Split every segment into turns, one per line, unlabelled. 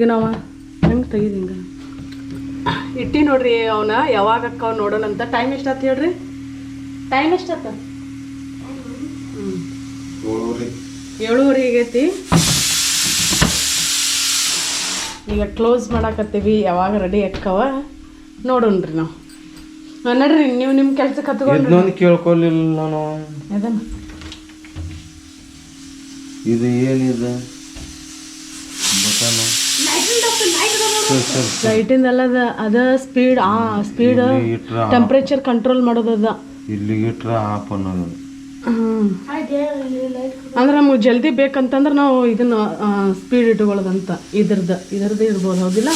ಈಗ ನಾವು ಹೆಂಗೆ ತೆಗೀದು ಹಿಂಗೆ? ಇಟ್ಟಿ ನೋಡ್ರಿ ಅವನ ಯಾವಾಗ ಅಕ್ಕ ನೋಡೋಣ ಅಂತ. ಟೈಮ್ ಎಷ್ಟಾತ್ ಹೇಳ್ರಿ? ಟೈಮ್ ಎಷ್ಟಾತ? ಹ್ಞೂ ಏಳುವರೆ ಆಗೈತಿ. ಈಗ ಕ್ಲೋಸ್ ಮಾಡಾಕತ್ತೀವಿ. ಯಾವಾಗ ರೆಡಿ ಅಕ್ಕವ? ನೋಡೋಣ್ರಿ ನಾವು. ನೋಡ್ರಿ ನಡ್ರಿ ನೀವು ನಿಮ್ಮ ಕೆಲ್ಸಕ್ಕೆ
ಹತ್ಕೊಂಡು ಕೇಳ್ಕೊಲಿಲ್ಲ ನಾನು
ಅದನ್ನ
ಇದು ಏನಿದೆ? ಬಟನ್
ಲೈಟಿಂದೆಲ್ಲ ಅದ ಅದ ಸ್ಪೀಡ್ ಆ ಸ್ಪೀಡ್ ಟೆಂಪರೇಚರ್ ಕಂಟ್ರೋಲ್ ಮಾಡೋದದ.
ಇಲ್ಲಿಗೆ ಇಟ್ರ ಆಫ್ ಅನ್ನೋದು.
ಹ್ಮ್. ಅಂದ್ರೆ ನಮ್ಗೆ ಜಲ್ದಿ ಬೇಕಂತಂದ್ರೆ ನಾವು ಇದನ್ನ ಸ್ಪೀಡ್ ಇಟ್ಕೊಳ್ಳೋದಂತ. ಇದ್ರದ್ದು ಇದ್ರದ್ದು ಇರ್ಬೋದು ಹೌದಿಲ್ಲ?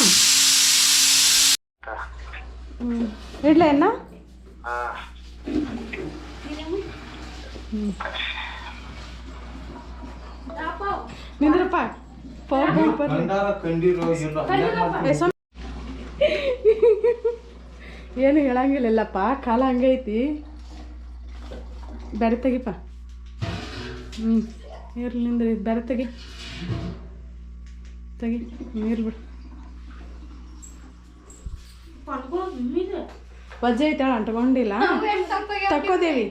ಹ್ಮ್. ಇಡ್ಲಾ ಏನ ನಿಂದ್ರಪ್ಪ. ಏನು ಹೇಳಂಗಿಲ್ಲಪ್ಪ ಕಾಲ ಹಂಗೈತಿ ಬೇರೆ ತೆಗಿಪ್ಪ ಹ್ಞೂ ಇರ್ಲಿ ನಿಂದ್ರಿ ಬೇರೆ ತೆಗಿ. ತೆಗಿ ನೀರು ಬಿಡು. ವಜ್ಜೆ ಐತಾಳ ಅಂಟ್ಕೊಂಡಿಲ್ಲ. ತಕ್ಕೋದೇವಿ.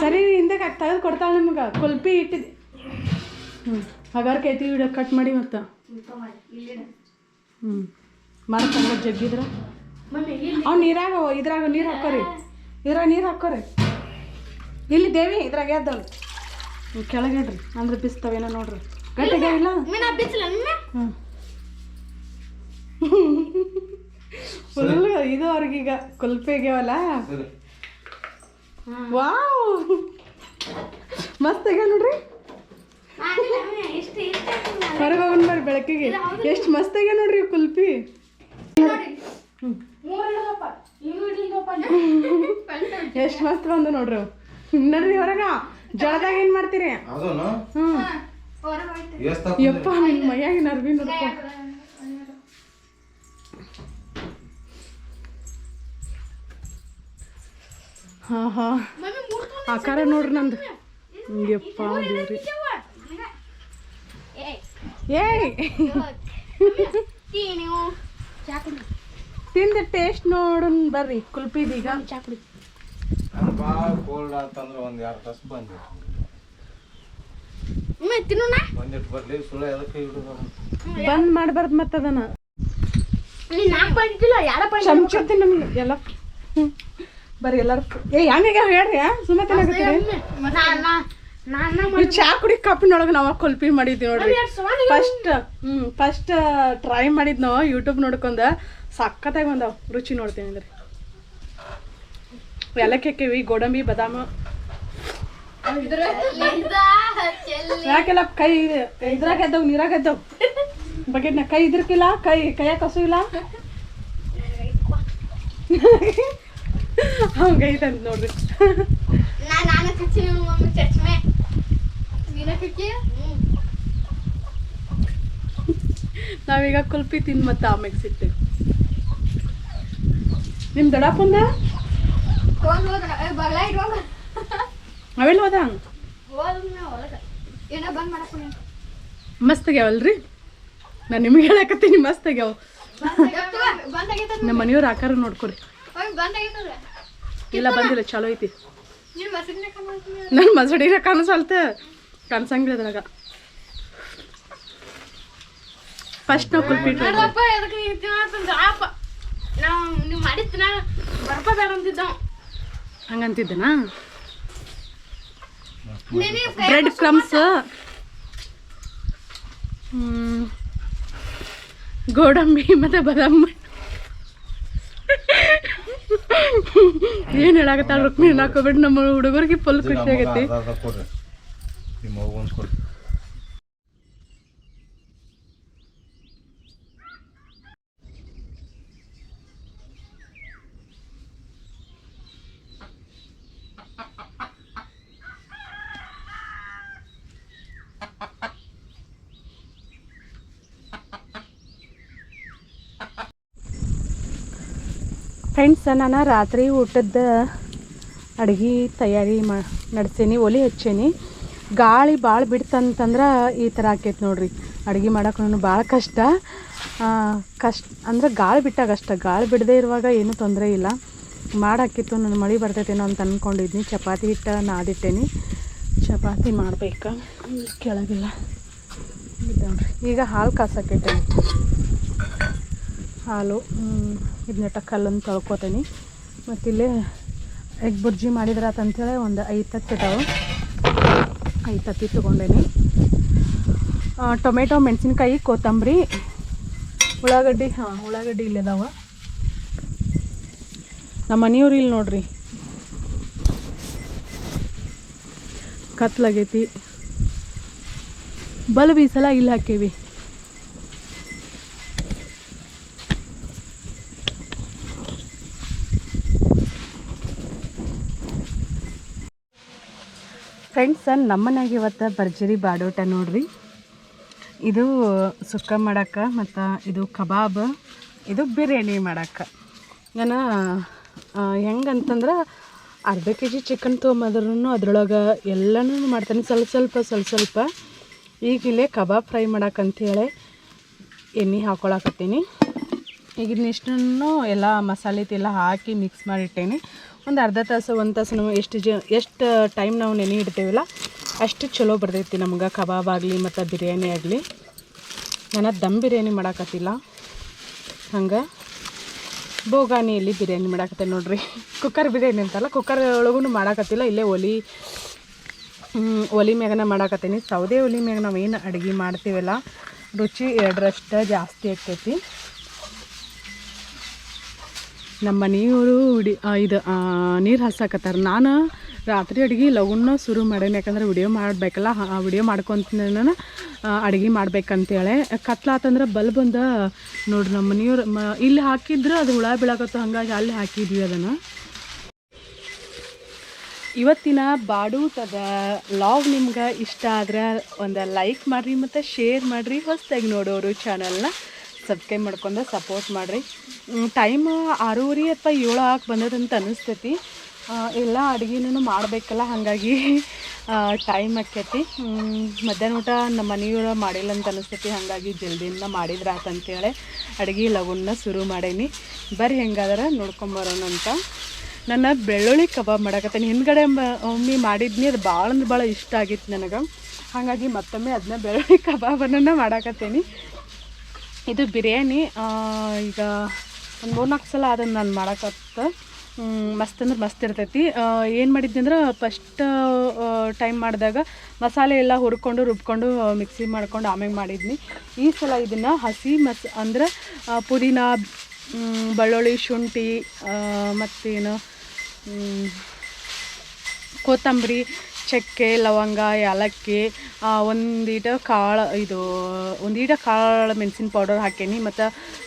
ಸರಿ ಹಿಂದೆ ತೆಗೆದು ಕೊಡ್ತಾಳೆ ನಿಮ್ಗೆ ಕುಲ್ಪಿ ಇಟ್ಟಿದ್ದೆ. ಹ್ಞೂ ಹಗಾರಕ್ಕೆ ಐತಿ ವಿಡಿಯೋ ಕಟ್ ಮಾಡಿ ಮತ್ತೆ? ಹ್ಞೂ ಮಾಡ್ಕೊಂಡ ಜಗ್ಗಿದ್ರ? ಅವ್ನು ನೀರಾಗ ಇದ್ರಾಗ ನೀರು ಹಾಕೋರಿ ಇದ್ರಾಗ ನೀರು ಹಾಕೋರಿ ಇಲ್ಲಿ ದೇವಿ ಇದ್ರಾಗ ಕೆಳಗೆ ಇಡ್ರಿ. ಅಂದ್ರೆ ಬಿಸ್ತಾವೇನೋ ನೋಡ್ರಿ. ಗಟ್ಟಿಗೆ ಇಲ್ಲ? ಹ್ಞೂ ಫುಲ್ ಇದು ಅವ್ರಿಗೀಗ ಕುಲ್ಪಿಗ್ಯಾವಲ್ಲ ವಾವ್. ಮಸ್ತ್ ಆಗ್ಯಾವ ನೋಡ್ರಿ. ಹೊರಗೆ ಹೋಗೋಣ ಬರ್ರಿ ಬೆಳಕಿಗೆ. ಎಷ್ಟು ಮಸ್ತ್ ಆಗ್ಯಾವ ನೋಡ್ರಿ ಕುಲ್ಪಿ. ಎಷ್ಟು ಮಸ್ತ್ ಬಂದು ನೋಡ್ರಿ ನೋಡ್ರಿ ಹೊರಗ. ಜಳದಾಗ ಏನ್ ಮಾಡ್ತೀರಿ? ಯಪ್ಪ ನಿನ್ ಮೈಯಾಗ ನರ್ವಿ ನೋಡ್ಕೊ. ಹಾ ಹಾ. ಆಕಾರ ನೋಡ್ರಿ ನಂದು. ಯಪ್ಪ ದೇವ್ರಿ. ತಿಂದ ಟೇಸ್ಟ್ ನೋಡೋಣ ಬರ್ರಿ ಕುಲ್ಪಿದೀಗ
ಭಾಳ ಎದಕ್ಕೆ ಹಿಡಿದು
ಬಂದ್ ಮಾಡಬಾರ್ದ ಮತ್ತೆ ನಮ್ಗೆ ಎಲ್ಲ. ಬರ್ರಿ ಎಲ್ಲಾರು. ಏ ಹೆಂಗಾಗ್ಯಾವ ಹೇಳ್ರಿ ಸುಮ್ಮನೆ ಈ ಚಾ ಕುಡಿ ಕಪ್ಪಿನೊಳಗೆ ನಾವು ಕೊಲ್ಪಿ ಮಾಡಿದ್ವಿ ನೋಡ್ರಿ. ಫಸ್ಟ್ ಹ್ಮ್ ಫಸ್ಟ್ ಟ್ರೈ ಮಾಡಿದ್ ನಾವು ಯೂಟ್ಯೂಬ್ ನೋಡ್ಕೊಂಡ ಸಖತ್ತಾಗಿ ಬಂದಾವ ರುಚಿ ನೋಡ್ತೀನಿ ಅಂದ್ರೆ ಎಲ್ಲಕ್ಕೆ ಹಾಕೇವಿ ಗೋಡಂಬಿ ಬದಾಮ. ಯಾಕೆಲ್ಲ ಕೈ ಇದ್ರಾಗ ಎದ್ದವ್ ನೀರಾಗ ಎದ್ದವ್? ಬಗೆಟ್ನ ಕೈ ಇದ್ರಕ್ಕಿಲ್ಲ ಕೈ ಕೈಯಾಗ ಕಸು ಇಲ್ಲ? ಹಂಗೈತಂತ ನೋಡ್ರಿ. ನಾವೀಗ ಕುಲ್ಪಿ ತಿಂದು ಮತ್ತೆ ಆಮೇಲೆ ಸಿಕ್ತೇವೆ ನಿಮ್ ದೊಡ್ಡಪ್ಪಂದ ಅವೆಲ್ಲ ಹೋದ ಮಸ್ತ್ ಆಗ್ಯಾವಲ್ರಿ ನಾನು ನಿಮ್ಗೆ ಹೇಳಕತ್ತೀನಿ ಮಸ್ತ್ ಆಗ್ಯಾವ. ನಮ್ಮ ಮನೆಯವ್ರ ಆಕಾರ ನೋಡ್ಕೊರಿ. ಇಲ್ಲ ಬಂದಿಲ್ಲ ಚಲೋ ಐತಿ. ನನ್ನ ಮಸಡಿರ ಕಾಣಿಸಲ್ತ ಕಾಣಿಸಂಗಿಲ್ಲ ಅದ್ರಾಗ ಫಸ್ಟ್ ನಾವು ಕುಲ್ಪಿ try ಮಾಡ್ತೀವಿ.
ನೀವು ಬೇಡ ಅಂತಿದ್ದ.
ಹಂಗಂತಿದ್ದನಾ? ಬ್ರೆಡ್ ಕ್ರಮ್ಸ್ ಗೋಡಂಬಿ ಮತ್ತೆ ಬಾದಾಮಿ. ಏನು ಹೇಳಾಕತ್ತಾಳ ರುಕ್ಮಿಣಿ? ಹಾಕೋಬಿಟ್ಟು ನಮ್ಮ ಹುಡುಗರಿಗೆ ಫುಲ್ ಖುಷಿ ಆಗೈತಿ.
ನಿಮ್ಮ ಕೊಡ್ರಿ
ಫ್ರೆಂಡ್ಸ್ ನಾನು ರಾತ್ರಿ ಊಟದ ಅಡುಗೆ ತಯಾರಿ ಮಾ ನಡೆಸೀನಿ ಒಲೆ ಹಚ್ಚೀನಿ. ಗಾಳಿ ಭಾಳ ಬಿಡ್ತಂತಂದ್ರೆ ಈ ಥರ ಆಕೈತೆ ನೋಡ್ರಿ. ಅಡುಗೆ ಮಾಡೋಕ್ಕೂ ಭಾಳ ಕಷ್ಟ. ಕಷ್ಟ, ಅಂದ್ರೆ ಗಾಳಿ ಬಿಟ್ಟಾಗ ಅಷ್ಟ. ಗಾಳಿ ಬಿಡದೇ ಇರುವಾಗ ಏನೂ ತೊಂದರೆ ಇಲ್ಲ. ಮಾಡಾಕಿತ್ತು ನನ್ನ ಮಳೆ ಬರ್ತೈತೇನೋ ಅಂತ ಅಂದ್ಕೊಂಡಿದ್ನಿ ಚಪಾತಿ ಹಿಟ್ಟು ನಾದಿಟ್ಟೇನಿ ಚಪಾತಿ ಮಾಡ್ಬೇಕು. ಕೆಳಗಿಲ್ಲ. ಈಗ ಹಾಲು ಕಾಸಕ್ಕಿಟ್ಟೇನಿ ಹಾಲು ಇದನ್ನ ಕಲ್ಲನ್ನು ತೊಳ್ಕೊತೀನಿ. ಮತ್ತಿಲ್ಲೇ ಎಗ್ ಬುರ್ಜಿ ಮಾಡಿದ್ರಾತ ಅಂತೇಳಿ ಒಂದು ಐದು ತತ್ತಿ ಇದಾವೆ ಐದು ತತ್ತಿ ತೊಗೊಂಡೇನಿ. ಟೊಮೆಟೊ, ಮೆಣಸಿನ್ಕಾಯಿ, ಕೊತ್ತಂಬರಿ, ಉಳ್ಳಾಗಡ್ಡಿ, ಹಾಂ, ಉಳ್ಳಾಗಡ್ಡಿ ಇಲ್ಲದಾವ ನಮ್ಮ ಮನೆಯವ್ರು ಇಲ್ಲಿ ನೋಡ್ರಿ. ಕತ್ಲಾಗೈತಿ. ಬಲ್ಬ್ ಈ ಸಲ ಇಲ್ಲಿ ಹಾಕೇವಿ. ಫ್ರೆಂಡ್ಸ್ ನಮ್ಮನೆಗೆ ಇವತ್ತು ಭರ್ಜರಿ ಬಾಡೋಟ ನೋಡ್ರಿ. ಇದು ಸುಕ್ಕ ಮಾಡಕ್ಕೆ ಮತ್ತು ಇದು ಕಬಾಬ್, ಇದು ಬಿರಿಯಾನಿ ಮಾಡಕ್ಕೆ. ನಾನು ಹೆಂಗಂತಂದ್ರೆ ಅರ್ಧ ಕೆ ಜಿ ಚಿಕನ್ ತೊಗೊಂಬದ್ರೂ ಅದ್ರೊಳಗೆ ಎಲ್ಲನೂ ಮಾಡ್ತೇನೆ. ಸ್ವಲ್ಪ ಸ್ವಲ್ಪ ಸ್ವಲ್ಪ ಸ್ವಲ್ಪ. ಈಗ ಇಲ್ಲೇ ಕಬಾಬ್ ಫ್ರೈ ಮಾಡಕ್ಕಂತೇಳಿ ಎಣ್ಣೆ ಹಾಕೊಳಕತ್ತೀನಿ. ಈಗ ಇನ್ನಿಷ್ಟನ್ನು ಎಲ್ಲ ಮಸಾಲೆ ಎಲ್ಲ ಹಾಕಿ ಮಿಕ್ಸ್ ಮಾಡಿಟ್ಟೇನಿ. ಒಂದು ಅರ್ಧ ತಾಸು, ಒಂದು ತಾಸು ನಾವು ಎಷ್ಟು ಜ, ಎಷ್ಟು ಟೈಮ್ ನಾವು ನೆನೆ ಇಡ್ತೇವಲ್ಲ, ಅಷ್ಟು ಚಲೋ ಬರ್ತೈತಿ ನಮ್ಗೆ ಕಬಾಬ್ ಆಗಲಿ ಮತ್ತು ಬಿರಿಯಾನಿ ಆಗಲಿ. ನಾನು ದಮ್ ಬಿರಿಯಾನಿ ಮಾಡಾಕತ್ತಿಲ್ಲ. ಹಂಗೆ ಬೋಗಾನಿಯಲ್ಲಿ ಬಿರಿಯಾನಿ ಮಾಡಾಕತ್ತೆ ನೋಡ್ರಿ. ಕುಕ್ಕರ್ ಬಿರಿಯಾನಿ ಅಂತಲ್ಲ, ಕುಕ್ಕರ್ ಒಳಗೂ ಮಾಡಾಕತ್ತಿಲ್ಲ, ಇಲ್ಲೇ ಒಲಿ ಒಲಿ ಮ್ಯಾಗನ ಮಾಡಾಕತ್ತೀನಿ. ಸೌದೆ ಒಲಿ ಮ್ಯಾಗ ನಾವು ಏನು ಅಡುಗೆ ಮಾಡ್ತೀವಲ್ಲ, ರುಚಿ ಎರಡರಷ್ಟು ಜಾಸ್ತಿ ಆಕೈತಿ ನಮ್ಮ ಮನೆಯವರು ಉಡಿ ಇದು ನೀರು ಹಸಾಕತ್ತಾರ. ನಾನು ರಾತ್ರಿ ಅಡುಗೆ ಲಗುನ ಶುರು ಮಾಡೇನಿ. ಯಾಕಂದ್ರೆ ವಿಡಿಯೋ ಮಾಡಬೇಕಲ್ಲ, ಆ ವಿಡಿಯೋ ಮಾಡ್ಕೊತ ಅಡುಗೆ ಮಾಡ್ಬೇಕಂತೇಳಿ. ಕತ್ಲಾತಂದ್ರೆ ಬಲ್ಬ್ ಒಂದು ನೋಡ್ರಿ ನಮ್ಮ ಮನೆಯವ್ರು, ಮ, ಇಲ್ಲಿ ಹಾಕಿದ್ರೆ ಅದು ಹುಳ ಬೀಳಾಕತ್ತು ಹಾಗಾಗಿ ಅಲ್ಲಿ ಹಾಕಿದ್ವಿ ಅದನ್ನು. ಇವತ್ತಿನ ಬಾಡೂಟದ ಲಾಗ್ ನಿಮ್ಗೆ ಇಷ್ಟ ಆದ್ರೆ ಒಂದು ಲೈಕ್ ಮಾಡಿರಿ ಮತ್ತು ಶೇರ್ ಮಾಡಿರಿ. ಹೊಸದಾಗಿ ನೋಡೋರು ಚಾನಲ್ನ ಸಬ್ಸ್ಕ್ರೈಬ್ ಮಾಡ್ಕೊಂಡು ಸಪೋರ್ಟ್ ಮಾಡಿರಿ. ಟೈಮ್ ಆರೂವರೆ ಅಥವಾ ಏಳು ಹಾಕಿ ಬಂದದಂತ ಅನಿಸ್ತೈತಿ. ಆ, ಎಲ್ಲ ಅಡುಗೆನೂ ಮಾಡಬೇಕಲ್ಲ ಹಾಗಾಗಿ ಟೈಮ್ ಆಕೈತಿ ಮಧ್ಯಾಹ್ನ ಊಟ ನಮ್ಮ ಮನೆಯವ್ರು ಮಾಡಿಲ್ಲ ಅಂತ ಅನಿಸ್ತೈತಿ ಹಾಗಾಗಿ ಜಲ್ದಿನ ಮಾಡಿದ್ರೆ ಆತಂತೇಳಿ ಅಡುಗೆ ಲಗುನ್ನ ಶುರು ಮಾಡೇನಿ. ಬರ್ರಿ ಹೆಂಗಾದ್ರೆ ನೋಡ್ಕೊಂಬರೋಣ ಅಂತ. ನನ್ನ ಬೆಳ್ಳುಳ್ಳಿ ಕಬಾಬ್ ಮಾಡಕತ್ತೀನಿ. ಹಿಂದ್ಗಡೆ ಒಮ್ಮೆ ಮಾಡಿದ್ನಿ ಅದು ಭಾಳ ಅಂದ್ರೆ ಭಾಳ ಇಷ್ಟ ಆಗಿತ್ತು ನನಗೆ. ಹಾಗಾಗಿ ಮತ್ತೊಮ್ಮೆ ಅದನ್ನ ಬೆಳ್ಳುಳ್ಳಿ ಕಬಾಬನ್ನು ಮಾಡಾಕತ್ತೀನಿ. ಇದು ಬಿರಿಯಾನಿ ಈಗ ಒಂದು ಮೂರ್ನಾಲ್ಕು ಸಲ ಅದನ್ನು ನಾನು ಮಾಡೋಕತ್ತ. ಮಸ್ತ್ ಅಂದ್ರೆ ಮಸ್ತ್ ಇರ್ತೈತಿ. ಏನು ಮಾಡಿದ್ನಂದ್ರೆ ಫಸ್ಟ್ ಟೈಮ್ ಮಾಡಿದಾಗ ಮಸಾಲೆ ಎಲ್ಲ ಹುರ್ಕೊಂಡು, ರುಬ್ಕೊಂಡು ಮಿಕ್ಸಿ ಮಾಡ್ಕೊಂಡು ಆಮೇಲೆ ಮಾಡಿದ್ನಿ. ಈ ಸಲ ಇದನ್ನು ಹಸಿ ಮಸ್, ಅಂದ್ರೆ ಪುದೀನ ಬೆಳ್ಳುಳ್ಳಿ, ಶುಂಠಿ ಮತ್ತೇನು ಕೊತ್ತಂಬರಿ ಚಕ್ಕೆ, ಲವಂಗ, ಏಲಕ್ಕಿ ಒಂದೀಟ ಕಾಳು, ಇದು ಒಂದೀಟ ಕಾಳು ಮೆಣಸಿನ ಪೌಡರ್ ಹಾಕೇನಿ, ಮತ್ತು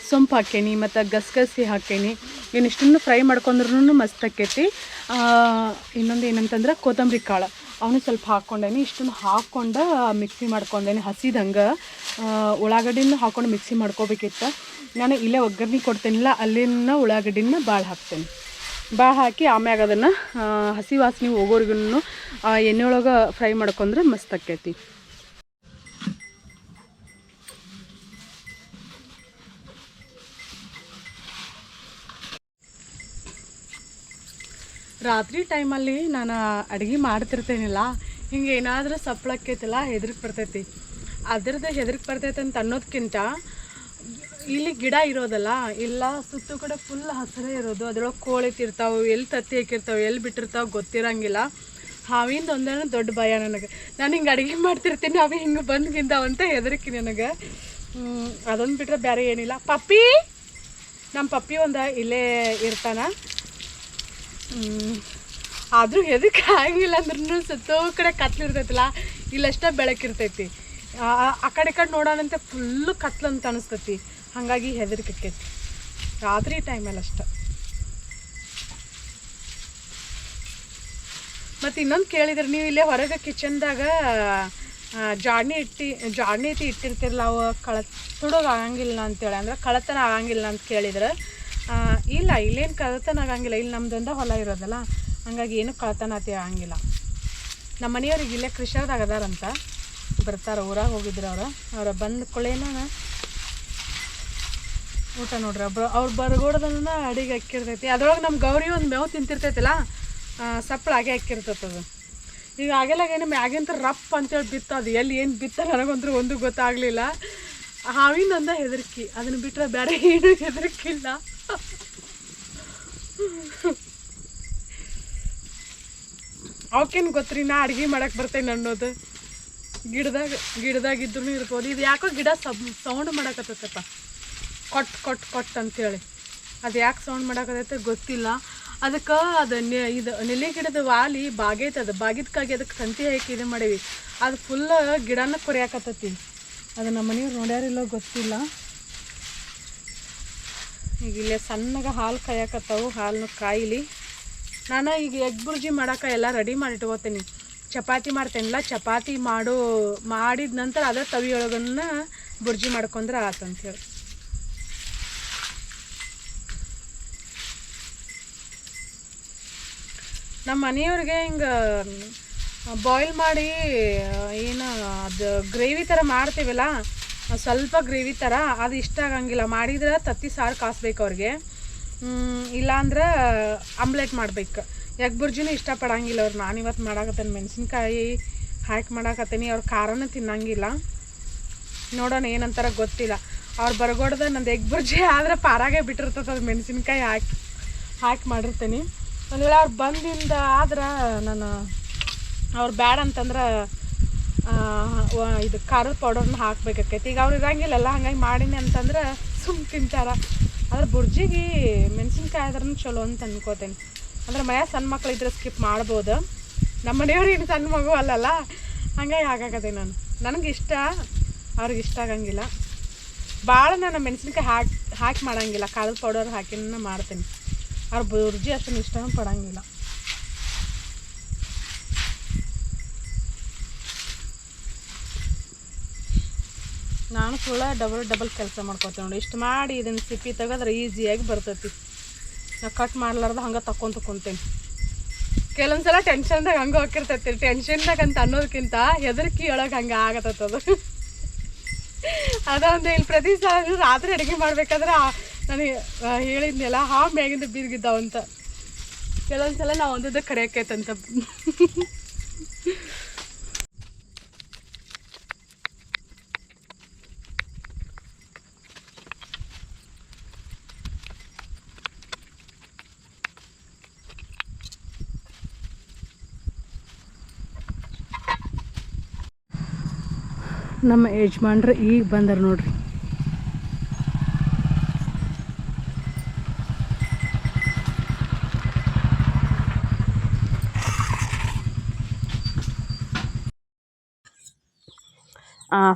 ಸೊಂಪು ಹಾಕೇನಿ, ಮತ್ತು ಗಸಗಸಿ ಹಾಕೇನಿ. ಇನ್ನಿಷ್ಟನ್ನು ಫ್ರೈ ಮಾಡ್ಕೊಂಡ್ರೂ ಮಸ್ತ್ ಆಕೈತಿ. ಇನ್ನೊಂದು ಏನಂತಂದ್ರೆ ಕೊತ್ತಂಬರಿ ಕಾಳು. ಅವನು ಸ್ವಲ್ಪ ಹಾಕ್ಕೊಂಡೇನಿ ಇಷ್ಟನ್ನು ಹಾಕ್ಕೊಂಡು ಮಿಕ್ಸಿ ಮಾಡ್ಕೊಂಡೇನಿ, ಹಸಿದಂಗೆ. ಉಳ್ಳಾಗಡ್ಡಿನ ಹಾಕ್ಕೊಂಡು ಮಿಕ್ಸಿ ಮಾಡ್ಕೋಬೇಕಿತ್ತು. ನಾನು ಇಲ್ಲೇ ಒಗ್ಗರಣೆ ಕೊಡ್ತೇನಿಲ್ಲ, ಅಲ್ಲಿನ ಉಳ್ಳಾಗಡ್ಡಿನ ಭಾಳ ಹಾಕ್ತೇನೆ. ಭಾಳ ಹಾಕಿ ಆಮ್ಯಾಗ ಅದನ್ನು ಹಸಿ ವಾಸನೆ ಹೋಗೋರ್ಗು ಎಣ್ಣೆ ಒಳಗೆ ಫ್ರೈ ಮಾಡ್ಕೊಂಡ್ರೆ ಮಸ್ತ್ ಆಕೈತಿ. ರಾತ್ರಿ ಟೈಮಲ್ಲಿ ನಾನು ಅಡುಗೆ ಮಾಡ್ತಿರ್ತೇನಿಲ್ಲ ಹಿಂಗೆ ಏನಾದರೂ ಸಪ್ಪಳಕ್ಕೈತಿಲ್ಲ ಹೆದರಿಕೆ ಬರ್ತೈತಿ. ಅದ್ರದ್ದು ಹೆದರಿಕೆ ಬರ್ತೈತೆ ಅಂತ ಅನ್ನೋದಕ್ಕಿಂತ ಇಲ್ಲಿ ಗಿಡ ಇರೋದಲ್ಲ, ಇಲ್ಲ ಸುತ್ತು ಕಡೆ ಫುಲ್ ಹಸಿರೇ ಇರೋದು. ಅದ್ರೊಳಗೆ ಕೋಳಿ ತಿರ್ತಾವೆ ಎಲ್ಲಿ ತತ್ತಿ ಹಾಕಿರ್ತಾವೆ ಎಲ್ಲಿ ಬಿಟ್ಟಿರ್ತಾವೆ ಗೊತ್ತಿರಂಗಿಲ್ಲ. ಹಾವಿಂದ ಒಂದೇನೋ ದೊಡ್ಡ ಭಯ ನನಗೆ. ನಾನು ಹಿಂಗೆ ಅಡುಗೆ ಮಾಡ್ತಿರ್ತೀನಿ, ಅವು ಹಿಂಗೆ ಬಂದು ಅಂತ ಹೆದರಿಕೆ ನನಗೆ. ಅದೊಂದು ಬಿಟ್ಟರೆ ಬೇರೆ ಏನಿಲ್ಲ. ಪಪ್ಪಿ! ನಮ್ಮ ಪಪ್ಪಿ ಒಂದು ಇಲ್ಲೇ ಇರ್ತಾನ. ಆದರೂ ಎದಕ್ಕೆ ಆಗಿಲ್ಲ ಅಂದ್ರೂ ಸುತ್ತೋ ಕಡೆ ಕತ್ಲಿರ್ತೈತಲ್ಲ ಇಲ್ಲಷ್ಟೇ ಬೆಳಕಿರ್ತೈತಿ. ಆ ಕಡೆ ಕಡೆ ನೋಡೋಣಂತೆ ಫುಲ್ಲು ಕತ್ಲಂತ ಅನಿಸ್ತೈತಿ. ಹಾಗಾಗಿ ಹೆದರಿಕೆ. ಆಕೈತಿ ರಾತ್ರಿ ಟೈಮಲ್ಲಿ ಅಷ್ಟ. ಮತ್ತು ಇನ್ನೊಂದು ಕೇಳಿದ್ರೆ, ನೀವು ಇಲ್ಲೇ ಹೊರಗೆ ಕಿಚನ್ದಾಗ ಜಾಡ್ನಿ ಇಟ್ಟಿ ಜಾಡ್ನಿ ಐತಿ ಇಟ್ಟಿರ್ತಿರಲ್ಲ ಅವು ಕಳ ಸುಡೋದು ಆಗಂಗಿಲ್ಲ ಅಂತೇಳಿ, ಅಂದ್ರೆ ಕಳತನ ಆಗಂಗಿಲ್ಲ ಅಂತ ಕೇಳಿದ್ರೆ. ಇಲ್ಲ, ಇಲ್ಲೇನು ಕಳತನ ಆಗಂಗಿಲ್ಲ, ಇಲ್ಲಿ ನಮ್ದೊಂದ ಹೊಲ ಇರೋದಲ್ಲ, ಹಂಗಾಗಿ ಏನು ಕಳತನ ಅತಿ ಆಗಂಗಿಲ್ಲ. ನಮ್ಮ ಮನೆಯವ್ರಿಗೆ ಇಲ್ಲೇ ಕೃಷಿಯವ್ರದಾಗ ಅದಾರಂತ, ಬರ್ತಾರೆ, ಊರಾಗ ಹೋಗಿದ್ರು ಅವ್ರು, ಅವ್ರ ಬಂದ ಕೊಳೇನ ಊಟ ನೋಡ್ರಿ ಅವ್ರು ಬರ್ಗೋಡ್ದನ್ನ ಅಡಿಗೆ ಹಾಕಿರ್ತೈತಿ. ಅದ್ರೊಳಗೆ ನಮ್ಮ ಗೌರಿ ಒಂದು ಮೇವು ತಿಂತಿರ್ತೈತಿಲ್ಲ ಸಪ್ಪಳ ಹಾಗೆ ಹಾಕಿರ್ತೈತದು ಈಗ ಏನು ಮ್ಯಾಗಿಂತ ರಪ್ ಅಂತೇಳಿ ಬಿತ್ತ ಅದು. ಎಲ್ಲಿ ಏನು ಬಿತ್ತ ನನಗಂತೂ ಒಂದು ಗೊತ್ತಾಗಲಿಲ್ಲ. ಹಾವಿನೊಂದ ಹೆದರಿಕೆ. ಅದನ್ನು ಬಿಟ್ಟರೆ ಬೇರೆ ಏನು ಹೆದರಿಕಿಲ್ಲ. ಅವಕ್ಕೇನು ಗೊತ್ತ್ರಿ, ನಾ ಅಡ್ಗೆ ಮಾಡಕ್ಕೆ ಬರ್ತೇನೆ ಅನ್ನೋದು. ಗಿಡದಾಗ ಗಿಡದಾಗ ಇದ್ರೂ ಇರ್ಬೋದು. ಇದು ಯಾಕೋ ಗಿಡ ಸಬ್ ಸೌಂಡ್ ಮಾಡಕತ್ತೈತಪ್ಪ. ಕೊಟ್ ಕೊಟ್ ಕೊಟ್ ಅಂತೇಳಿ. ಅದು ಯಾಕೆ ಸೌಂಡ್ ಮಾಡಕತ್ತೈತೆ ಗೊತ್ತಿಲ್ಲ. ಅದಕ್ಕೆ ಅದು ಇದು ನೆಲೆ ಗಿಡದ ವಾಲಿ ಬಾಗೈತೆ ಅದು. ಬಾಗಿದ್ಕಾಗಿ ಅದಕ್ಕೆ ತಂತಿ ಹಾಕಿ ಇದು ಮಾಡೀವಿ. ಅದು ಫುಲ್ ಗಿಡನ ಕೊರಿಯಾಕತ್ತೈತಿ. ಅದು ನಮ್ಮ ಮನೆಯವ್ರು ನೋಡ್ಯಾರಿಲ್ಲೋ ಗೊತ್ತಿಲ್ಲ. ಈಗ ಇಲ್ಲೇ ಸಣ್ಣಗೆ ಹಾಲು ಕಾಯಕತ್ತವು ಹಾಲನ್ನು ಕಾಯಿಲಿ. ನಾನು ಈಗ ಎಗ್ ಬುರ್ಜಿ ಮಾಡಕ್ಕೆ ಎಲ್ಲ ರೆಡಿ ಮಾಡಿ ಇಟ್ಕೋತೀನಿ ಚಪಾತಿ ಮಾಡ್ತೇನಲ್ಲ, ಚಪಾತಿ ಮಾಡೋ, ಮಾಡಿದ ನಂತರ ಅದೇ ತವಿಯೊಳಗನ್ನ ಬುರ್ಜಿ ಮಾಡ್ಕೊಂಡ್ರೆ ಆತಂತೇಳಿ. ನಮ್ಮ ಮನೆಯವ್ರಿಗೆ ಹಿಂಗೆ ಬಾಯ್ಲ್ ಮಾಡಿ ಏನು, ಅದು ಗ್ರೇವಿ ಥರ ಮಾಡ್ತೀವಲ್ಲ ಸ್ವಲ್ಪ ಗ್ರೇವಿ ಥರ ಅದು ಇಷ್ಟ ಆಗಂಗಿಲ್ಲ. ಮಾಡಿದ್ರೆ ತತ್ತಿ ಸಾರು ಕಾಸ್ಬೇಕು ಅವ್ರಿಗೆ. ಇಲ್ಲಾಂದ್ರೆ ಆಮ್ಲೆಟ್ ಮಾಡ್ಬೇಕು. ಎಗ್ ಬುರ್ಜಿನೂ ಇಷ್ಟಪಡಂಗಿಲ್ಲ ಅವ್ರು. ನಾನು ಇವತ್ತು ಮಾಡಾಕತ್ತೇನೆ ಮೆಣಸಿನ್ಕಾಯಿ, ಹಾಕಿ ಮಾಡಾಕತ್ತೀನಿ. ಅವ್ರು ಖಾರನೂ ತಿನ್ನಂಗಿಲ್ಲ. ನೋಡೋಣ ಏನಂತಾರ ಗೊತ್ತಿಲ್ಲ. ಅವ್ರು ಬರಗೊಡ್ದ ನಂದು ಎಗ್ ಬುರ್ಜಿ ಆದ್ರೆ ಪಾರಾಗೆ ಬಿಟ್ಟಿರ್ತದೆ. ಅದು ಮೆಣಸಿನ್ಕಾಯಿ ಹಾಕಿ ಹಾಕಿ ಮಾಡಿರ್ತೀನಿ. ಒಂದು ವೇಳೆ ಅವ್ರು ಬಂದಿಂದ ಆದ್ರೆ ನಾನು ಅವ್ರು ಬ್ಯಾಡ ಅಂತಂದ್ರೆ ಇದು ಖಾರದ ಪೌಡರ್ನ ಹಾಕ್ಬೇಕಾಕೈತಿ. ಈಗ ಅವ್ರು ಇರಂಗಿಲ್ಲಲ್ಲ ಹಂಗಾಗಿ ಮಾಡೀನಿ ಅಂತಂದ್ರೆ ಸುಮ್ ತಿಂತಾರ. ಆದ್ರೆ ಬುರ್ಜಿಗೆ ಮೆಣಸಿನ್ಕಾಯಿ ಆದ್ರೂ ಚಲೋ ಅಂತ ಅನ್ಕೋತೇನೆ. ಅಂದ್ರೆ ಮಯ ಸಣ್ಣ ಮಕ್ಳು ಇದ್ರೆ ಸ್ಕಿಪ್ ಮಾಡ್ಬೋದು. ನಮ್ಮ ಮನೆಯವ್ರು ಏನು ಸಣ್ಣ ಮಗು ಅಲ್ಲಲ್ಲ, ಹಂಗಾಗಿ ಹಾಗಾಗದೆ ನಾನು. ನನಗೆ ಇಷ್ಟ ಅವ್ರಿಗೆ ಇಷ್ಟ ಆಗಂಗಿಲ್ಲ. ಭಾಳ ನಾನು ಮೆಣಸಿನ್ಕಾಯಿ ಹಾಕಿ ಹಾಕಿ ಮಾಡಂಗಿಲ್ಲ. ಖಾರದ ಪೌಡರ್ ಹಾಕಿನ ಮಾಡ್ತೀನಿ. ಅವ್ರ ಬುರ್ಜಿ ಅಷ್ಟೊಂದು ಇಷ್ಟ ಪಡಂಗಿಲ್ಲ. ನಾನು ಫುಲ್ಲ ಡಬಲ್ ಡಬಲ್ ಕೆಲಸ ಮಾಡ್ಕೊತೀನಿ ನೋಡಿ. ಇಷ್ಟು ಮಾಡಿ ಇದನ್ನು ಸಿಪ್ಪಿ ತೆಗೆದ್ರೆ ಈಸಿಯಾಗಿ ಬರ್ತೈತಿ. ನಾ ಕಟ್ ಮಾಡ್ಲಾರ್ದ ಹಂಗೆ ತಕ್ಕೊಂತ ಕುಂತೇನೆ. ಕೆಲವೊಂದು ಸಲ ಟೆನ್ಷನ್ದಾಗ ಹಂಗೆ ಹೋಗಿರ್ತೈತಿ ಟೆನ್ಷನ್ದಾಗ ಅಂತ ಅನ್ನೋದಕ್ಕಿಂತ ಹೆದರ್ಕಿ ಒಳಗೆ ಹಂಗೆ ಆಗತ್ತದು ಅದೊಂದು. ಇಲ್ಲಿ ಪ್ರತಿ ಸಲ ರಾತ್ರಿ ಅಡುಗೆ ಮಾಡ್ಬೇಕಾದ್ರೆ ನನಗೆ ಹೇಳಿದ್ನಲ್ಲ ಆ ಮ್ಯಾಗಿಂದ ಅಂತ. ಕೆಲವೊಂದ್ಸಲ ನಾವು ಒಂದದ ಕರೆಯಕೈತಂತ. ನಮ್ಮ ಯಜಮಾನ್ರು ಈಗ ಬಂದರು ನೋಡ್ರಿ.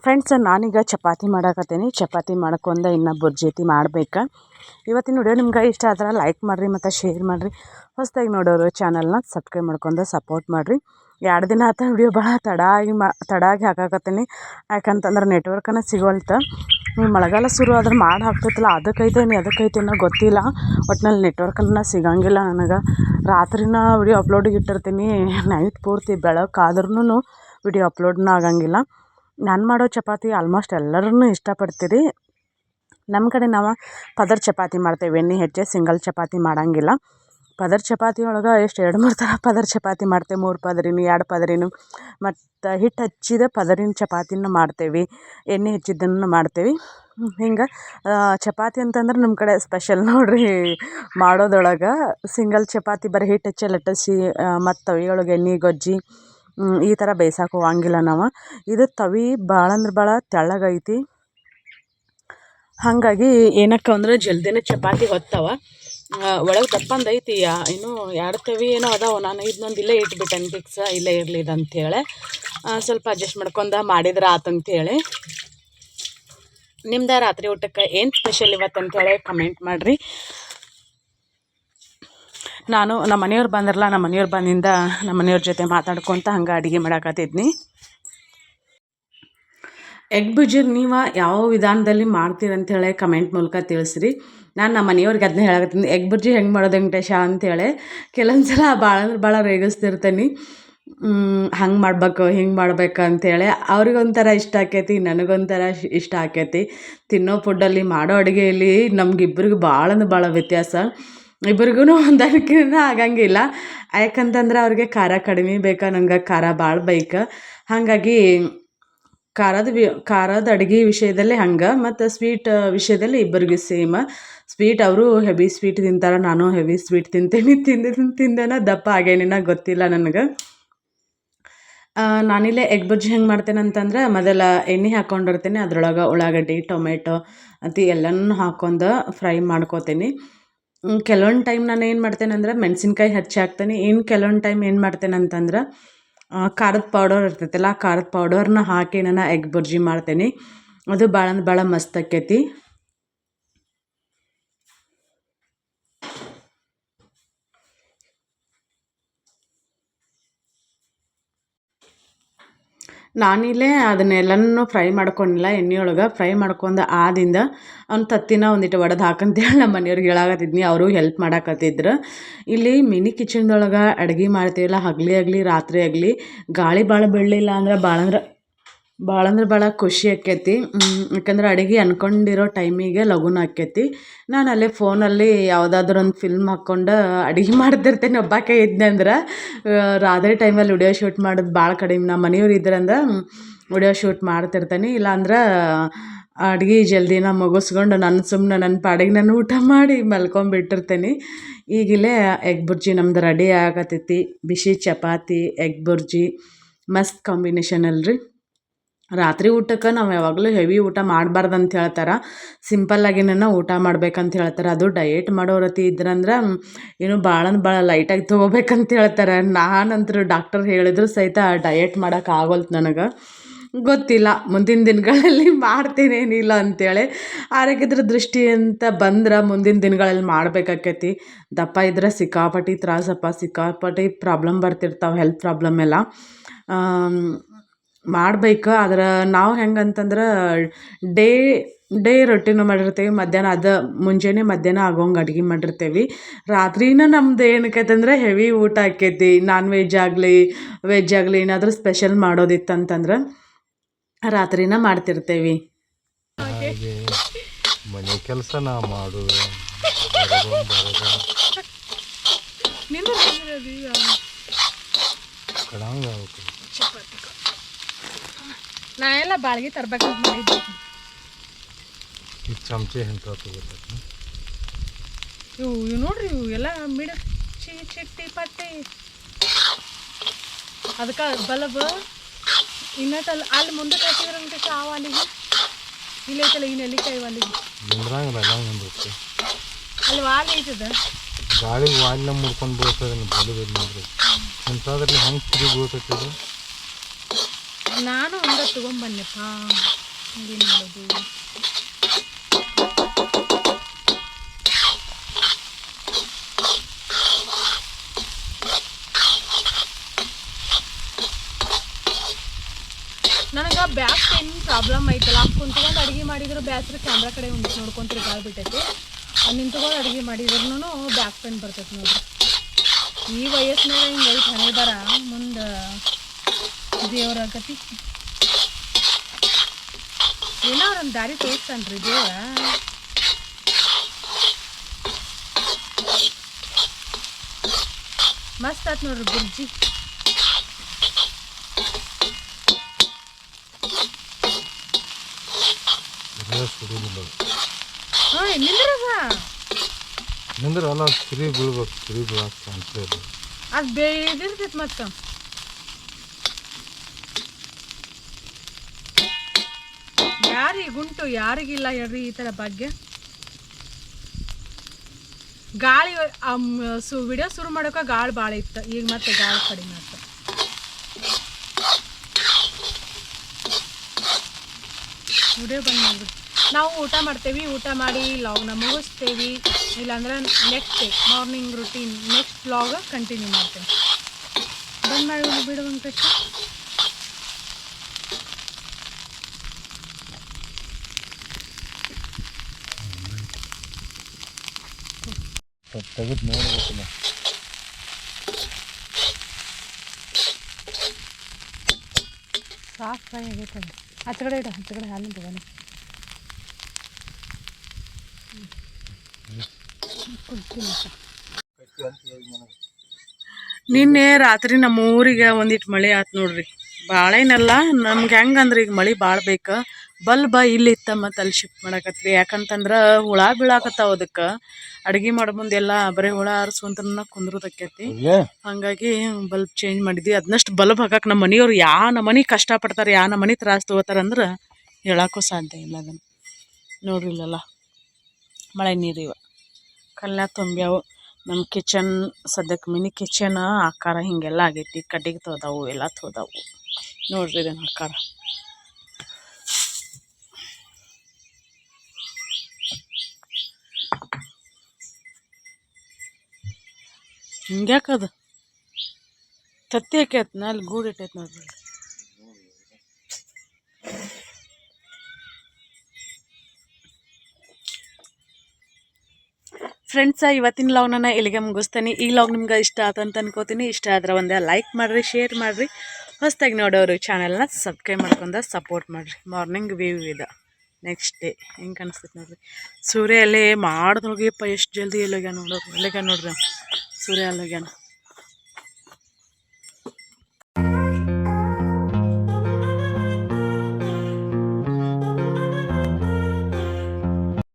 ಫ್ರೆಂಡ್ಸ್ ನಾನೀಗ ಚಪಾತಿ ಮಾಡಾಕತ್ತೀನಿ. ಚಪಾತಿ ಮಾಡ್ಕೊಂಡೆ ಇನ್ನು ಬುರ್ಜಿ ಮಾಡ್ಬೇಕು. ಇವತ್ತಿನ ವಿಡಿಯೋ ನಿಮ್ಗೆ ಇಷ್ಟ ಆದ್ರೆ ಲೈಕ್ ಮಾಡಿರಿ ಮತ್ತು ಶೇರ್ ಮಾಡಿರಿ. ಹೊಸದಾಗಿ ನೋಡೋರು ಚಾನಲ್ನ ಸಬ್ಸ್ಕ್ರೈಬ್ ಮಾಡ್ಕೊಂಡು ಸಪೋರ್ಟ್ ಮಾಡಿರಿ. ಎರಡು ದಿನ ಆತ ವಿಡಿಯೋ ಭಾಳ ತಡ ಆಗಿ ಮಾ ತಡ ಆಗಿ ಹಾಕಾಕತ್ತೀನಿ. ಯಾಕಂತಂದ್ರೆ ನೆಟ್ವರ್ಕನ ಸಿಗೋಲ್ತ. ಮಳೆಗಾಲ ಶುರು ಆದ್ರೆ ಮಾಡಿ ಹಾಕ್ತೈತಲ್ಲ ಅದಕ್ಕೈತೇನು, ಅದಕ್ಕೈತೇನೋ ಗೊತ್ತಿಲ್ಲ. ಒಟ್ನಲ್ಲಿ ನೆಟ್ವರ್ಕನ್ನ ಸಿಗಂಗಿಲ್ಲ ನನಗೆ. ರಾತ್ರಿನ ವಿಡಿಯೋ ಅಪ್ಲೋಡಿಗೆ ಇಟ್ಟಿರ್ತೀನಿ. ನೈಟ್ ಪೂರ್ತಿ ಬೆಳಕಾದ್ರೂ ವಿಡಿಯೋ ಅಪ್ಲೋಡ್ನ ಆಗಂಗಿಲ್ಲ. ನಾನು ಮಾಡೋ ಚಪಾತಿ ಆಲ್ಮೋಸ್ಟ್ ಎಲ್ಲರೂ ಇಷ್ಟಪಡ್ತೀರಿ. ನಮ್ಮ ಕಡೆ ನಾವು ಪದರ್ ಚಪಾತಿ ಮಾಡ್ತೇವೆ. ಎಣ್ಣೆ ಹೆಚ್ಚೆ, ಸಿಂಗಲ್ ಚಪಾತಿ ಮಾಡೋಂಗಿಲ್ಲ. ಪದರ್ ಚಪಾತಿ ಒಳಗೆ ಎಷ್ಟು ಎರಡು, ಮೂರು ಥರ ಪದರ್ ಚಪಾತಿ ಮಾಡ್ತೇವೆ. ಮೂರು ಪದರಿನೂ, ಎರಡು ಪದರಿನು. ಮತ್ತು ಹಿಟ್ಟು ಹಚ್ಚಿದ ಪದರಿನ ಚಪಾತಿನ ಮಾಡ್ತೇವೆ. ಎಣ್ಣೆ ಹೆಚ್ಚಿದ್ದನ್ನು ಮಾಡ್ತೇವೆ. ಹಿಂಗೆ ಚಪಾತಿ ಅಂತಂದ್ರೆ ನಮ್ಮ ಕಡೆ ಸ್ಪೆಷಲ್ ನೋಡಿರಿ ಮಾಡೋದೊಳಗೆ. ಸಿಂಗಲ್ ಚಪಾತಿ ಬರೀ ಹಿಟ್ಟು ಹಚ್ಚಿ, ಲಟ್ಟಿಸಿ ಮತ್ತು ತವಿಯೊಳಗೆ ಎಣ್ಣೆ, ಗೊಜ್ಜಿ ಈ ಥರ ಬೇಯ್ಸಕ್ಕೆ ಹೋಗಂಗಿಲ್ಲ ನಾವು. ಇದು ತವಿ ಭಾಳ ಅಂದ್ರೆ ಭಾಳ ತೆಳ್ಳಗೈತಿ ಹಾಗಾಗಿ ಏನಕ್ಕೆ ಅಂದ್ರೆ ಜಲ್ದಿನೇ ಚಪಾತಿ ಹೊತ್ತವ. ಒಳಗೆ ದಪ್ಪಂದು ಐತಿ, ಯಾ- ಏನು ಎರಡು ತವಿ ಏನೋ ಅದಾವ. ನಾನು ಇದನ್ನೊಂದು ಇಲ್ಲೇ ಇಟ್ಬಿಟ್ಟೇನೆ ಫಿಕ್ಸ ಇಲ್ಲೇ ಇರಲಿ ಇದು ಅಂಥೇಳಿ ಸ್ವಲ್ಪ ಅಡ್ಜಸ್ಟ್ ಮಾಡ್ಕೊಂಡು ಮಾಡಿದ್ರೆ ಆತಂತೇಳಿ ನಿಮ್ದು ರಾತ್ರಿ ಊಟಕ್ಕೆ ಏನು ಸ್ಪೆಷಲ್ ಇವತ್ತು ಅಂತೇಳಿ ಕಮೆಂಟ್ ಮಾಡಿರಿ. ನಾನು ನಮ್ಮ ಮನೆಯವ್ರು ಬಂದ್ರಲ್ಲ, ನಮ್ಮ ಮನೆಯವ್ರು ಬಂದಿಂದ ನಮ್ಮ ಮನೆಯವ್ರ ಜೊತೆ ಮಾತಾಡ್ಕೊತ ಹಂಗೆ ಅಡುಗೆ ಮಾಡಾಕತ್ತಿದ್ನಿ. ಎಗ್ ಬುಜ್ಜಿರ್ ನೀವು ಯಾವ ವಿಧಾನದಲ್ಲಿ ಮಾಡ್ತೀರಿ ಅಂತೇಳಿ ಕಮೆಂಟ್ ಮೂಲಕ ತಿಳಿಸ್ರಿ. ನಾನು ನಮ್ಮ ಮನೆಯವ್ರಿಗೆ ಅದನ್ನ ಹೇಳಕತ್ತೀನಿ. ಎಗ್ ಬುರ್ಜಿ ಹೆಂಗೆ ಮಾಡೋದು ವೆಂಕಟೇಶ ಅಂತೇಳಿ ಕೆಲವೊಂದು ಸಲ ಭಾಳ ಅಂದ್ರೆ ಭಾಳ ರೇಗಿಸ್ತಿರ್ತೀನಿ. ಹಂಗೆ ಮಾಡ್ಬೇಕು, ಹಿಂಗೆ ಮಾಡ್ಬೇಕು ಅಂತೇಳಿ ಅವ್ರಿಗೊಂಥರ ಇಷ್ಟ ಆಕೈತಿ, ನನಗೊಂಥರ ಇಷ್ಟ ಆಕೈತಿ. ತಿನ್ನೋ ಫುಡ್ಡಲ್ಲಿ ಮಾಡೋ ಅಡುಗೆಯಲ್ಲಿ ನಮ್ಗಿಬ್ರಿಗೆ ಭಾಳ ಅಂದ್ರೆ ಭಾಳ ವ್ಯತ್ಯಾಸ. ಇಬ್ರಿಗೂ ಹೊಂದಾಣಿಕೆನ ಆಗಂಗಿಲ್ಲ. ಯಾಕಂತಂದ್ರೆ ಅವ್ರಿಗೆ ಖಾರ ಕಡಿಮೆ ಬೇಕಾ, ನಂಗೆ ಖಾರ ಭಾಳ ಬೇಕು. ಹಾಗಾಗಿ ಖಾರದ ವಿ, ಖಾರದ ಅಡುಗೆ ವಿಷಯದಲ್ಲಿ ಹಂಗೆ, ಮತ್ತು ಸ್ವೀಟ್ ವಿಷಯದಲ್ಲಿ ಇಬ್ಬರಿಗೂ ಸೇಮ್. ಸ್ವೀಟ್ ಅವರು ಹೆವಿ ಸ್ವೀಟ್ ತಿಂತಾರೆ, ನಾನು ಹೆವಿ ಸ್ವೀಟ್ ತಿಂತೀನಿ, ತಿಂದು ತಿಂದೇನ ದಪ್ಪ ಆಗೇನಿನ ಗೊತ್ತಿಲ್ಲ ನನಗೆ. ನಾನಿಲ್ಲೇ ಎಗ್ ಬಜ್ಜಿ ಹೆಂಗೆ ಮಾಡ್ತೇನೆ ಅಂತಂದ್ರೆ ಮೊದಲ ಎಣ್ಣೆ ಹಾಕ್ಕೊಂಡಿರ್ತೀನಿ ಅದ್ರೊಳಗೆ ಉಳ್ಳಾಗಡ್ಡಿ, ಟೊಮೆಟೊ, ಅತಿ ಎಲ್ಲನೂ ಹಾಕ್ಕೊಂಡು ಫ್ರೈ ಮಾಡ್ಕೋತೀನಿ. ಕೆಲವೊಂದು ಟೈಮ್ ನಾನು ಏನು ಮಾಡ್ತೇನೆ ಅಂದ್ರೆ ಮೆಣಸಿನ್ಕಾಯಿ ಹೆಚ್ಚಿ ಹಾಕ್ತೇನೆ. ಇನ್ನು ಕೆಲವೊಂದು ಟೈಮ್ ಏನು ಮಾಡ್ತೇನೆ ಅಂತಂದ್ರೆ ಖಾರದ ಪೌಡರ್ ಇರ್ತೈತಲ್ಲ, ಆ ಖಾರದ ಪೌಡರ್ನ ಹಾಕಿ ನಾನು ಎಗ್ ಬುರ್ಜಿ ಮಾಡ್ತೇನೆ. ಅದು ಭಾಳ ಅಂದ್ರೆ ಭಾಳ ಮಸ್ತ್ ಆಕೈತಿ. ನಾನಿಲ್ಲೇ ಅದನ್ನೆಲ್ಲನೂ ಫ್ರೈ ಮಾಡ್ಕೊಂಡಿಲ್ಲ, ಎಣ್ಣೆಯೊಳಗೆ ಫ್ರೈ ಮಾಡ್ಕೊಂಡು ಆದಿಂದ ಅವ್ನ ತತ್ತಿನ ಒಂದಿಟ್ಟು ಒಡೆದು ಹಾಕಂತೇಳಿ ನಮ್ಮ ಮನೆಯವ್ರಿಗೆ ಹೇಳಾಕತ್ತಿದ್ನಿ. ಅವರು ಹೆಲ್ಪ್ ಮಾಡಾಕತ್ತಿದ್ರು. ಇಲ್ಲಿ ಮಿನಿ ಕಿಚನ್ದೊಳಗೆ ಅಡುಗೆ ಮಾಡ್ತೀವಲ್ಲ ಹಗಲಿ ಆಗಲಿ ರಾತ್ರಿ ಆಗಲಿ ಗಾಳಿ ಭಾಳ ಬೀಳಲಿಲ್ಲ ಅಂದ್ರೆ ಭಾಳ ಅಂದ್ರೆ ಭಾಳ ಅಂದ್ರೆ ಭಾಳ ಖುಷಿ ಆಕೈತಿ. ಯಾಕಂದ್ರೆ ಅಡುಗೆ ಅನ್ಕೊಂಡಿರೋ ಟೈಮಿಗೆ ಲಘುನ ಆಕೈತಿ. ನಾನು ಅಲ್ಲೇ ಫೋನಲ್ಲಿ ಯಾವುದಾದ್ರೂ ಒಂದು ಫಿಲ್ಮ್ ಹಾಕ್ಕೊಂಡು ಅಡುಗೆ ಮಾಡ್ತಿರ್ತೇನೆ ಒಬ್ಬಾಕೆ ಇದ್ದೆ ಅಂದ್ರೆ ರಾತ್ರಿ ಟೈಮಲ್ಲಿ ವಿಡಿಯೋ ಶೂಟ್ ಮಾಡೋದು ಭಾಳ ಕಡಿಮೆ. ನಮ್ಮ ಮನೆಯವ್ರು ಇದ್ರಂದ್ರೆ ವಿಡಿಯೋ ಶೂಟ್ ಮಾಡ್ತಿರ್ತೀನಿ. ಇಲ್ಲಾಂದ್ರೆ, ಅಡುಗೆ ಜಲ್ದಿನ ಮುಗಿಸ್ಕೊಂಡು ನಾನು ಸುಮ್ಮನೆ ನನ್ನ ಪಾಡಿಗೆ ನಾನು ಊಟ ಮಾಡಿ ಮಲ್ಕೊಂಬಿಟ್ಟಿರ್ತೇನೆ. ಈಗಿಲ್ಲೇ ಎಗ್ ಬುರ್ಜಿ ನಮ್ದು ರೆಡಿ ಆಗತೈತಿ. ಬಿಸಿ ಚಪಾತಿ, ಎಗ್ ಬುರ್ಜಿ, ಮಸ್ತ್ ಕಾಂಬಿನೇಷನ್ ಅಲ್ರಿ. ರಾತ್ರಿ ಊಟಕ್ಕೆ ನಾವು ಯಾವಾಗಲೂ ಹೆವಿ ಊಟ ಮಾಡಬಾರ್ದು ಅಂತ ಹೇಳ್ತಾರೆ ಸಿಂಪಲ್ಲಾಗಿನ ಊಟ ಮಾಡ್ಬೇಕಂತ ಹೇಳ್ತಾರೆ. ಅದು ಡಯೆಟ್ ಮಾಡೋರತಿ ಇದ್ರಂದ್ರೆ ಏನು ಭಾಳ ಅಂದ್ರೆ ಭಾಳ ಲೈಟಾಗಿ ತೊಗೋಬೇಕಂತ ಹೇಳ್ತಾರೆ. ನಾನಂತರೂ ಡಾಕ್ಟರ್ ಹೇಳಿದ್ರು ಸಹಿತ ಡಯೆಟ್ ಮಾಡೋಕೆ ಆಗೋಲ್ತು ನನಗೆ. ಗೊತ್ತಿಲ್ಲ, ಮುಂದಿನ ದಿನಗಳಲ್ಲಿ ಮಾಡ್ತೀನೇನಿಲ್ಲ ಅಂತೇಳಿ. ಆರೋಗ್ಯದ ದೃಷ್ಟಿ ಅಂತ ಬಂದ್ರೆ ಮುಂದಿನ ದಿನಗಳಲ್ಲಿ ಮಾಡಬೇಕಾಕೈತಿ. ದಪ್ಪ ಇದ್ರೆ ಸಿಕ್ಕಾಪಟ್ಟಿ ತ್ರಾಸಪ್ಪ, ಸಿಕ್ಕಾಪಟ್ಟಿ ಪ್ರಾಬ್ಲಮ್ ಬರ್ತಿರ್ತಾವೆ ಹೆಲ್ತ್ ಪ್ರಾಬ್ಲಮ್ ಎಲ್ಲ. ಮಾಡ್ಬೇಕು. ಆದ್ರೆ ನಾವು ಹೆಂಗಂತಂದ್ರೆ ಡೇ ಡೇ ರೊಟ್ಟಿನೂ ಮಾಡಿರ್ತೀವಿ. ಮಧ್ಯಾಹ್ನ ಅದು ಮುಂಜಾನೆ ಮಧ್ಯಾಹ್ನ ಆಗೋಂಗೆ ಅಡ್ಗೆ ಮಾಡಿರ್ತೇವೆ. ರಾತ್ರಿನ ನಮ್ದು ಏನಕ್ಕೈತಂದ್ರೆ ಹೆವಿ ಊಟ ಆಕೈತಿ. ನಾನ್ ವೆಜ್ ಆಗಲಿ ವೆಜ್ ಆಗಲಿ ಏನಾದರೂ ಸ್ಪೆಷಲ್ ಮಾಡೋದಿತ್ತಂತಂದ್ರೆ ರಾತ್ರಿನ ಮಾಡ್ತಿರ್ತೇವೆ.
ಮನೆ ಕೆಲಸ ನಾ ಮಾಡು ಕಡಂಗ.
ನಾ ಎಲ್ಲ ಬಾಳ್ಗಿ ತರ್ಬೇಕು ಮಾಡಿದ್ದೆ.
ಚಮಚೆ
ಇವು ಇವು ನೋಡ್ರಿ ಇವು ಎಲ್ಲ ಮಿಡಚಿ ಚಿಟ್ಟಿ ಪಟ್ಟಿ. ಅದಕ್ಕೆ ಬಲಬ. ಇನ್ನಟ್ಟಲ್ಲಿ ಅಲ್ಲಿ ಮುಂದೆ ಕಳ್ಸಿದ್ರಂತೆ ಆ ವಾಲಿಗೆ ಇಲ್ಲೈತಲ್ಲ ಈ ನೆಲ್ಲಿಕಾಯಿ ವಾಲಿಗೆ ಅಲ್ಲಿ ವಾಲಿ ಐತದ.
ಗಾಳಿ ವಾಲಿನ ಮುಡ್ಕೊಂಡು ಬೀಳ್ತದೆ ಬಲು ಬಲು ನೋಡ್ರಿ ಇಂಥದ್ರಲ್ಲಿ ಹೆಂಗೆ ತಿರುಗಿ ಬೀಳ್ತೈತೆ
ನಾನು ಹಂಗೆ ತಗೊಂಬನ್ನೆಪ್ಪ. ಹಂಗೇನು ಮಾಡೋದು? ನನಗೆ ಬ್ಯಾಕ್ ಪೇನ್ ಪ್ರಾಬ್ಲಮ್ ಐತಲ್ಲ, ಕುಂತ್ಕೊಂಡು ಅಡುಗೆ ಮಾಡಿದ್ರು ಬ್ಯಾಸ್ರ ಕ್ಯಾಮ್ರಾ ಕಡೆ ಉಂಟು ನೋಡ್ಕೊಂತೀರಿ ಬಿಟ್ಟೈತಿ. ನಿಂತ್ಕೊಂಡು ಅಡುಗೆ ಮಾಡಿದ್ರು ಬ್ಯಾಕ್ ಪೇನ್ ಬರ್ತೈತೆ ನೋಡ್ರಿ ಈ ವಯಸ್ಸಿನಾಗ ಹಿಂಗೆ ಐತೆ ಮುಂದೆ ದೇವ್ರ ಗತಿ ಏನೋ ಅವ್ರೊಂದು ದಾರಿ ತೋರಿಸ್ತಾನ್ರಿ ದೇವ್ರ ಮಸ್ತ್ ಆತ್ ನೋಡ್ರಿ ಬುರ್ಜಿ
ಎಲ್ಲ ಸುಡುವುದಿಲ್ಲ ಅದು.
ಹಾಂ ನಿಂದ್ರದ
ನಿಂದ್ರೆ ಎಲ್ಲ ತಿರುಗಿ ಬೀಳ್ಬೇಕು ತಿರುಗಿ ಬೀಳಕ್ಕೆ ಚಾನ್ಸೇ ಇಲ್ಲ
ಅದು ಬೇದಿರ್ತೈತೆ ಮತ್ತೆ ಯಾರಿಗುಂಟು ಯಾರಿಗಿಲ್ಲ ಹೇಳ್ರಿ ಈ ಥರ ಭಾಗ್ಯ. ಗಾಳಿ ಸು ವಿಡಿಯೋ ಶುರು ಮಾಡೋಕೆ ಗಾಳಿ ಭಾಳ ಇತ್ತು. ಈಗ ಮತ್ತೆ ಗಾಳಿ ಕಡಿಮೆ ಆಯ್ತು. ವಿಡಿಯೋ ಬಂದ್ ಮಾಡಿ ನಾವು ಊಟ ಮಾಡ್ತೇವಿ, ಊಟ ಮಾಡಿ ಲಾಗ್ನ ಮುಗಿಸ್ತೇವಿ. ಇಲ್ಲಾಂದ್ರೆ next day morning routine next log continue ಮಾಡ್ತೇವೆ ಬಂದ್ ಮಾಡಿ ಬಿಡು
ತೆಗೆದು ನೋಡ್ಬೇಕು ನಾ
ಹಾಫ್ ಫ್ರೈ ಆಗೈತೆ ಕಡೆ ಇಡು ಕಡೆ ಹಾಲಿನ ತಗೋಣ
ನಿನ್ನೆ ರಾತ್ರಿ ನಮ್ಮ ಊರಿಗೆ ಒಂದಿಟ್ಟು ಮಳೆ ಆತು ನೋಡ್ರಿ. ಭಾಳ ಏನಲ್ಲ ನಮ್ಗೆ ಹೆಂಗಂದ್ರೆ ಈಗ ಮಳೆ ಭಾಳ ಬೇಕು? ಬಲ್ಬ ಇಲ್ಲಿ ಇತ್ತ ಮತ್ತು ಅಲ್ಲಿ ಶಿಫ್ಟ್ ಮಾಡಕತ್ವಿ. ಯಾಕಂತಂದ್ರೆ ಹುಳ ಬೀಳಾಕತ್ತಾವ ಅದಕ್ಕೆ. ಅಡುಗೆ ಮಾಡೋ ಮುಂದೆಲ್ಲ ಬರೀ ಹುಳ ಆರಿಸ್ಕೊಂತ ಕುಂದ್ರದಕ್ಕೈತಿ. ಹಾಗಾಗಿ ಬಲ್ಬ್ ಚೇಂಜ್ ಮಾಡಿದ್ವಿ. ಅದನ್ನಷ್ಟು ಬಲ್ಬ್ ಹಾಕಕ್ಕೆ ನಮ್ಮ ಮನೆಯವ್ರು ಯಾವ ನಮನಿ ಕಷ್ಟಪಡ್ತಾರೆ ಯಾವ ನಮನಿ ತ್ರಾಸ ಅಂದ್ರೆ ಹೇಳಕ್ಕೂ ಸಾಧ್ಯ ಇಲ್ಲ ಅದನ್ನು. ನೋಡ್ರಿ ಇಲ್ಲೆಲ್ಲ. ಮಳೆ ನೀರು ಇವ. ಕಲ್ಲ ತುಂಬ್ಯಾವು. ನಮ್ಮ ಕಿಚನ್ ಸದ್ಯಕ್ಕೆ ಮಿನಿ ಕಿಚನ್ ಆಕಾರ ಹಿಂಗೆಲ್ಲ ಆಗೈತಿ. ಕಟ್ಟಿಗೆ ತೋದಾವು ಎಲ್ಲ ತೋದಾವು. ನೋಡ್ರಿ ಇದನ್ನು ಆಕಾರ. ಹಿಂಗ್ಯಾಕದು? ತತ್ತಿ ಹಾಕೈತ್ನ ಅಲ್ಲಿ ಗೂಡು ಇಟ್ಟೈತೆ ನೋಡ್ರಿ ಫ್ರೆಂಡ್ಸ ಇವತ್ತಿನ ಲಾಗ್ನ ಇಲ್ಲಿಗೆ ಮುಗಿಸ್ತೇನೆ. ಈ ಲಾಗ್ ನಿಮ್ಗೆ ಇಷ್ಟ ಆತಂತ ಅನ್ಕೋತೀನಿ. ಇಷ್ಟ ಆದ್ರೆ ಒಂದೇ ಲೈಕ್ ಮಾಡಿರಿ ಶೇರ್ ಮಾಡಿರಿ. ಹೊಸ್ದಾಗಿ ನೋಡೋರು ಚಾನಲ್ನ ಸಬ್ಸ್ಕ್ರೈಬ್ ಮಾಡ್ಕೊಂಡು ಸಪೋರ್ಟ್ ಮಾಡಿರಿ. ಮಾರ್ನಿಂಗ್ ವ್ಯೂ ಇದೆ. ನೆಕ್ಸ್ಟ್ ಡೇ ಹೆಂಗೆ ಕಾಣಿಸ್ತೈತೆ ನೋಡ್ರಿ. ಸೂರ್ಯ ಅಲ್ಲೇ ಹೋಗಿಪ್ಪ ಎಷ್ಟು ಜಲ್ದಿ ಎಲ್ಲಿಗೆ ನೋಡೋರು ಎಲ್ಲಿಗೆ ನೋಡ್ರಿ? ಅವ. ಸೂರ್ಯ ಅಲ್ಲೋಗ್ಯಾನ